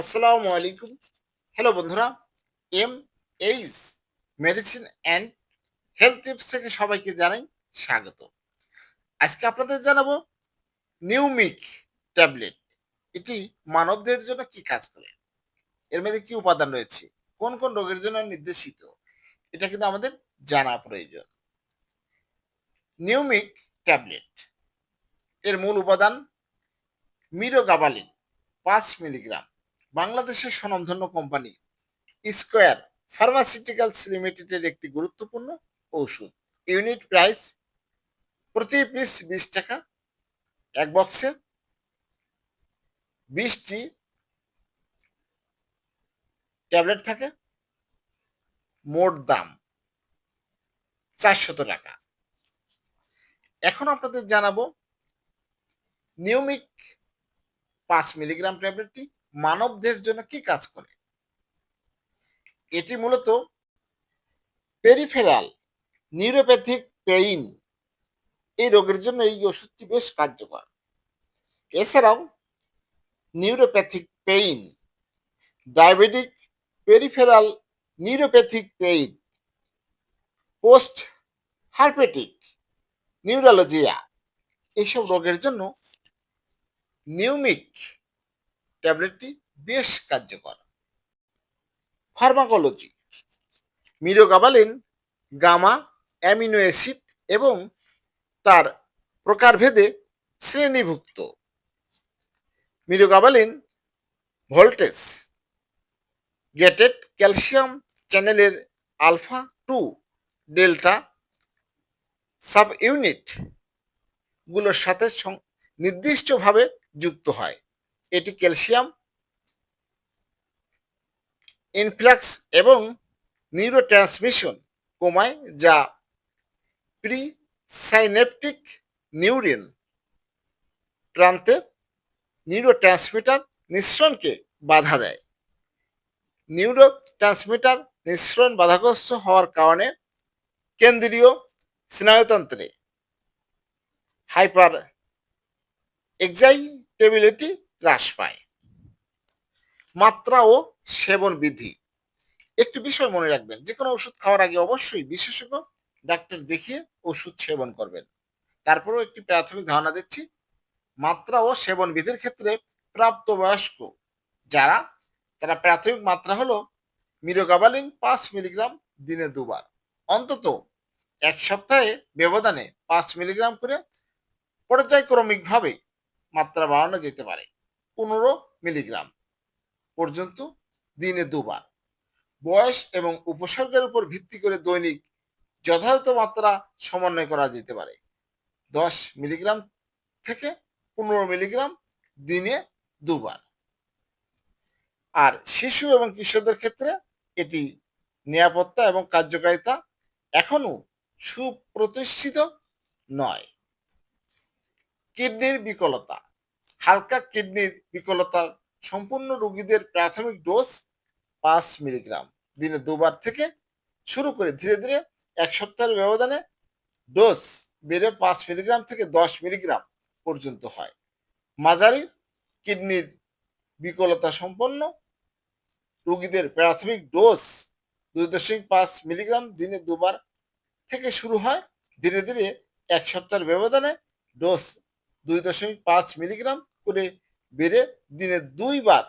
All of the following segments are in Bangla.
আসসালামু আলাইকুম। হ্যালো বন্ধুরা। M H medicine and health tips থেকে সবাইকে জানাই স্বাগত। আজকে আপনাদের জানাব নিউমিক ট্যাবলেট এটি মানবদের জন্য কি কাজ করে? এর মধ্যে কি উপাদান রয়েছে? কোন কোন রোগের জন্য নির্দেশিত? এটা কিন্তু আমাদের জানা প্রয়োজন। নিউমিক ট্যাবলেট এর মূল উপাদান মিরোগাবালিন, পাঁচ মিলিগ্রাম। বাংলাদেশের স্বনামধন্য কোম্পানি স্কোয়ার ফার্মাসিউটিক্যালস লিমিটেডের একটি গুরুত্বপূর্ণ ঔষধ। ইউনিট প্রাইস প্রতি পিস বিশ টাকা, এক বক্সে বিশটি ট্যাবলেট থাকে, মোট দাম চারশত টাকা। এখন আপনাদের জানাব নিয়মিক পাঁচ মিলিগ্রাম ট্যাবলেটটি মানবদের জন্য কি কাজ করে? এটি মূলত পেরিফেরাল নিউরোপ্যাথিক পেইন এই রোগের জন্য এই ওষুধটি বেশ কার্যকর। এছাড়াও neuropathic pain diabetic peripheral neuropathic pain post herpetic neuralgia এইসব রোগের জন্য নিউমিক ট্যাবলেটটি বেশ কার্যকর। Pharmacology, mirogabalin, gamma, amino acid এবং তার প্রকারভেদে শ্রেণীভুক্ত। মিরোগাবালিন, ভোল্টেজ গেটেড ক্যালসিয়াম চ্যানেলের আলফা টু ডেল্টা সাব ইউনিটগুলোর সাথে নির্দিষ্টভাবে যুক্ত হয়। এটি ক্যালসিয়াম, ইনফ্লাক্স এবং নিউরো ট্রান্সমিশন কমায়, যা প্রি সাইনেপটিক নিউরিন প্রান্তে নিউরো ট্রান্সমিটার নিঃসরণকে বাধা দেয়। নিউরো ট্রান্সমিটার নিঃসরণ বাধাগ্রস্ত হওয়ার কারণে কেন্দ্রীয় স্নায়ুতন্ত্রে হাইপার এক্সাইটেবিলিটি হ্রাস পায়। মাত্রা ও সেবন বিধি একটি বিষয় মনে রাখবেন যে কোনো ওষুধ খাওয়ার আগে অবশ্যই বিশেষজ্ঞ, ডাক্তার দেখিয়ে ওষুধ সেবন করবেন। তারপরেও একটি প্রাথমিক ধারণা দিচ্ছি, মাত্রা ও সেবন বিধির ক্ষেত্রে প্রাপ্তবয়স্ক যারা, তারা প্রাথমিক মাত্রা হলো মিরোগাবালিন পাঁচ মিলিগ্রাম দিনে দুবার। অন্তত এক সপ্তাহে ব্যবধানে পাঁচ মিলিগ্রাম করে পর্যায়ক্রমিকভাবে মাত্রা বাড়ানো যেতে পারে। পনেরো মিলিগ্রাম পর্যন্ত দিনে দুবার। বয়স এবং উপসর্গের উপর ভিত্তি করে দৈনিক যথাযথ মাত্রা সমন্বয় করা যেতে পারে। দশ মিলিগ্রাম থেকে পনেরো মিলিগ্রাম দিনে দুবার। আর শিশু এবং কিশোরদের ক্ষেত্রে এটি নিরাপত্তা এবং কার্যকারিতা এখনও সুপ্রতিষ্ঠিত নয়। কিডনির বিকলতা হালকা কিডনির বিকলতার সম্পূর্ণ রোগীদের প্রাথমিক ডোজ পাঁচ মিলিগ্রাম। দিনে দুবার থেকে শুরু করে ধীরে ধীরে এক সপ্তাহের ব্যবধানে ডোজ বেড়ে পাঁচ মিলিগ্রাম থেকে দশ মিলিগ্রাম পর্যন্ত হয়। মাঝারি কিডনির বিকলতা সম্পন্ন রোগীদের প্রাথমিক ডোজ দুই দশমিক পাঁচ মিলিগ্রাম দিনে দুবার থেকে শুরু হয়। ধীরে ধীরে এক সপ্তাহের ব্যবধানে ডোজ দুই দশমিক পাঁচ মিলিগ্রাম করে বেড়ে দিনে দুইবার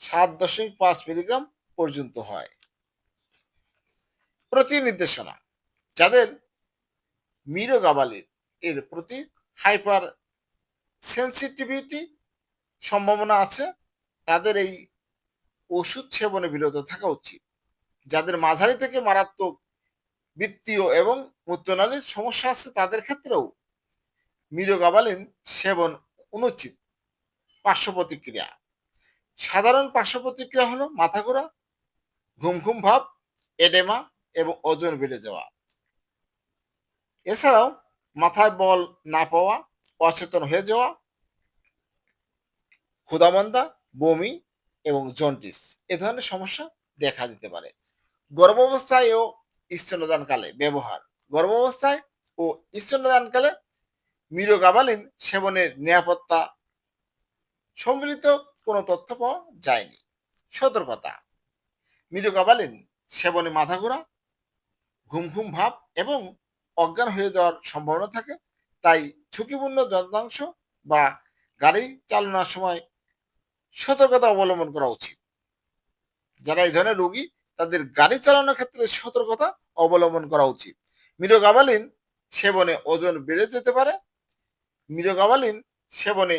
সাত দশমিক পাঁচ মিলিগ্রাম পর্যন্ত হয়। প্রতি নির্দেশনা যাদের মিরোগাবালির এর প্রতি হাইপার সেন্সিটিভিটি সম্ভাবনা আছে, তাদের এই ওষুধ সেবনে বিরত থাকা উচিত। যাদের মাঝারি থেকে মারাত্মক বৃত্তীয় এবং মূত্রনালীর সমস্যা আছে, তাদের ক্ষেত্রেও মিরোগাবালিন সেবন অনুচিত। পার্শ্ব প্রতিক্রিয়া সাধারণ পার্শ্ব প্রতিক্রিয়া হলো মাথা ঘোরা, ঘুম ঘুম ভাব, এডেমা এবং ওজন বেড়ে যাওয়া। এছাড়াও মাথায় বল না পাওয়া, অচেতন হয়ে যাওয়া ক্ষুদামন্দা বমি এবং জন্ডিস এ ধরনের সমস্যা দেখা দিতে পারে। গর্ভাবস্থায় ও স্তন্যদানকালে ব্যবহার। গর্ভাবস্থায় ও স্তন্যদানকালে মিরোগাবালিন সেবনের নিরাপত্তা সম্মিলিত কোনো তথ্য পাওয়া যায়নি। সতর্কতা। মিডোকাবালিন সেবনে মাথা ঘোরা, ঘুম ঘুম ভাব এবং অজ্ঞান হয়ে যাওয়ার সম্ভাবনা থাকে, তাই ঝুঁকিপূর্ণ যন্ত্রাংশ বা গাড়ি চালানোর সময় সতর্কতা অবলম্বন করা উচিত। যারা এই ধরনের রোগী, তাদের গাড়ি চালানোর ক্ষেত্রে সতর্কতা অবলম্বন করা উচিত। মিডোগাবালিন সেবনে ওজন বেড়ে যেতে পারে মিডোগাবালিন সেবনে